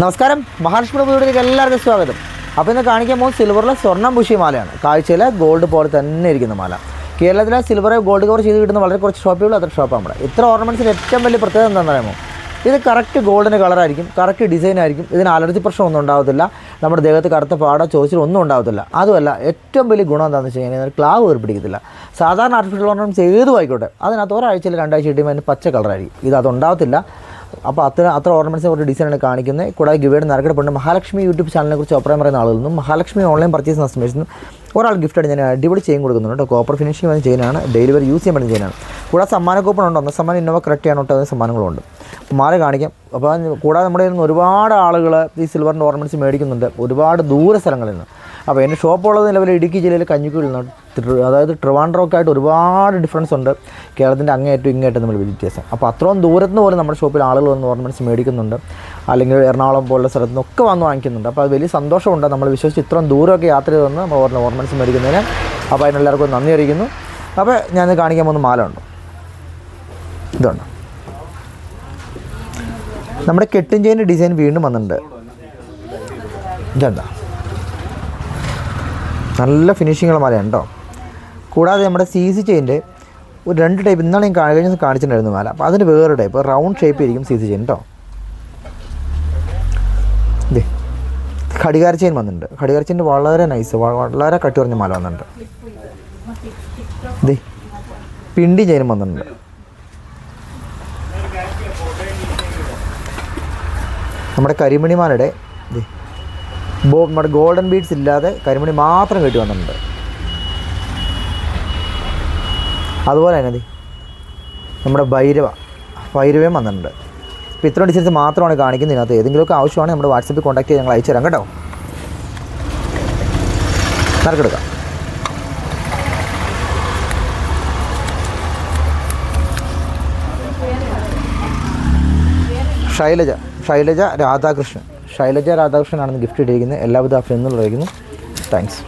നമസ്കാരം. മഹാലക്ഷ്മി വീട്ടിലേക്ക് എല്ലാവർക്കും സ്വാഗതം. അപ്പോൾ ഇന്ന് കാണിക്കാൻ പോകുന്ന സിൽവറിലെ സ്വർണം പൂശിയ മാലയാണ്. കാഴ്ചയിലെ ഗോൾഡ് പോലെ തന്നെ ഇരിക്കുന്ന മാല. കേരളത്തിലെ സിൽവർ ഗോൾഡ് കവർ ചെയ്ത് കിട്ടുന്ന വളരെ കുറച്ച് ഷോപ്പുകൾ അത്ര ഷോപ്പാണ് നമ്മുടെ ഇത്ര ഓർണമെന്റ്സിൽ ഏറ്റവും വലിയ പ്രത്യേകത എന്താണെന്ന് അറിയാമോ? ഇത് കറക്റ്റ് ഗോൾഡിന്റെ കളറായിരിക്കും കറക്റ്റ് ഡിസൈൻ ആയിരിക്കും. ഇതിന് അലർജി പ്രശ്നം ഒന്നും ഉണ്ടാകത്തില്ല നമ്മുടെ ദേഹത്ത് കറുത്ത പാടോ ചോദിച്ചിൽ ഒന്നും ഉണ്ടാകത്തില്ല അതുമല്ല ഏറ്റവും വലിയ ഗുണം എന്താണെന്ന് വെച്ച് കഴിഞ്ഞാൽ ക്ലാവ് കയറി സാധാരണ ആർട്ടിഫിഷ്യൽ ഓർണമെന്റ്സ് ഏതും ആയിക്കോട്ടെ. അതിനകത്ത് ഒരാഴ്ചയിൽ രണ്ടാഴ്ച കിട്ടുമ്പോൾ അതിന് പച്ച കളറായിരിക്കും ഇത് അതുണ്ടാകത്തില്ല അപ്പോൾ അത്ര അത്ര ഓർണമെൻസ് ഒരു ഡിസൈനാണ് കാണിക്കുന്നത്. കൂടാതെ ഗിവേഡ് നരകടപ്പുണ്ട് മഹാലക്ഷ്മി യൂട്യൂബ് ചാനലിനെ കുറിച്ച് അഭിപ്രായം പറയുന്ന ആളുകളിൽ നിന്നും മഹാലക്ഷ്മി ഓൺലൈൻ പർച്ചേസ് കസ്റ്റമേഴ്സിൽ നിന്നും ഒരാൾ ഗിഫ്റ്റായിട്ട് ഞാൻ അടിപൊളി ചെയിൻ കൊടുക്കുന്നുണ്ട് കോപ്പർ ഫിനിഷിംഗ് വന്ന് ചെയ്യാനാണ് ഡെലിവറി യൂസ് ചെയ്യാൻ പറ്റുന്ന ചെയ്യാനാണ് കൂടാതെ സമ്മാന കൂപ്പൺ ഉണ്ട്? ഒന്ന് സമ്മാനം ഇന്നോവ കറക്റ്റ് ചെയ്യാൻ കേട്ടോ അതിന് സമ്മാനങ്ങളുണ്ട് മാറി കാണിക്കാം. അപ്പോൾ കൂടാതെ നമ്മുടെ ഒരുപാട് ആളുകൾ ഈ സിൽവറിന്റെ ഓർണമെന്റ്സ് മേടിക്കുന്നുണ്ട്. ഒരുപാട് ദൂര സ്ഥലങ്ങളിൽ നിന്ന്. അപ്പോൾ എന്റെ ഷോപ്പുള്ളത് നിലവിൽ ഇടുക്കി ജില്ലയിൽ കഞ്ഞിക്കുഴിയിൽ നിന്ന് അതായത് ട്രിവാൻഡ്രമൊക്കെ ആയിട്ട് ഒരുപാട് ഡിഫറൻസ് ഉണ്ട്. കേരളത്തിന്റെ അങ്ങേയറ്റം ഇങ്ങേറ്റം നമ്മൾ വ്യത്യാസം. അപ്പോൾ അത്രയും ദൂരത്ത് നിന്ന് പോലും നമ്മുടെ ഷോപ്പിൽ ആളുകൾ വന്ന് ഓർണമെന്റ്സ് മേടിക്കുന്നുണ്ട്. അല്ലെങ്കിൽ എറണാകുളം പോലുള്ള സ്ഥലത്ത് നിന്നൊക്കെ വന്ന് വാങ്ങിക്കുന്നുണ്ട്. അപ്പോൾ അത് വലിയ സന്തോഷമുണ്ട്. നമ്മൾ വിശ്വസിച്ച് ഇത്രയും ദൂരമൊക്കെ യാത്ര ചെയ്ത് വന്ന് നമ്മൾ ഓർണമെന്റ്സ് മേടിക്കുന്നതിന്. അപ്പോൾ അതിനെല്ലാവർക്കും നന്ദി അറിയിക്കുന്നു. അപ്പോൾ ഞാൻ കാണിക്കാൻ പോകുന്ന മാല ഉണ്ട് ഇതുണ്ട്. നമ്മുടെ കെട്ടിഞ്ചേന്റെ ഡിസൈൻ വീണ്ടും വന്നിട്ടുണ്ട്. ഇതെന്താ? നല്ല ഫിനിഷിങ്ങുള്ള മാലയാണ് കേട്ടോ കൂടാതെ നമ്മുടെ സി സി ചെയിന്റെ ഒരു രണ്ട് ടൈപ്പ് ഇന്നാണ് ഞാൻ കഴിഞ്ഞ ദിവസം കാണിച്ചിട്ടുണ്ടായിരുന്നു മാല. അപ്പോൾ അതിന് വേറെ ടൈപ്പ് റൗണ്ട് ഷേപ്പ് ആയിരിക്കും സി സി ചെയിൻ കേട്ടോ ഘടികാര ചെയിൻ വന്നിട്ടുണ്ട്. ഘടികാര ചെയിൻ വളരെ നൈസ് വളരെ കട്ടി കുറഞ്ഞ മാല വന്നിട്ടുണ്ട്. ഇതേ പിണ്ടി ചെയിനും വന്നിട്ടുണ്ട്. നമ്മുടെ കരിമണിമാലയുടെ ഇതേ നമ്മുടെ ഗോൾഡൻ ബീഡ്സ് ഇല്ലാതെ കരിമണി മാത്രം കെട്ടി വന്നിട്ടുണ്ട്. അതുപോലെ തന്നെ നമ്മുടെ ഭൈരവ ഭൈരവയും വന്നിട്ടുണ്ട്. ഇപ്പോൾ ഇത്ര ഡിസൈൻസ് മാത്രമാണ് കാണിക്കുന്നത് ഇതിനകത്ത്. ഏതെങ്കിലുമൊക്കെ ആവശ്യമാണെങ്കിൽ നമ്മുടെ വാട്സപ്പിൽ കോൺടാക്ട് ചെയ്ത് ഞങ്ങൾ അയച്ചു തരാം കേട്ടോ. നറുക്കെടുക്കാം. ശൈലജ ശൈലജ രാധാകൃഷ്ണൻ. ശൈലജ രാധാകൃഷ്ണനാണെന്ന് ഗിഫ്റ്റ് ഇട്ടിരിക്കുന്നത് എല്ലാവിധ അഭിനന്ദനങ്ങൾ അറിയിക്കുന്നു. താങ്ക്സ്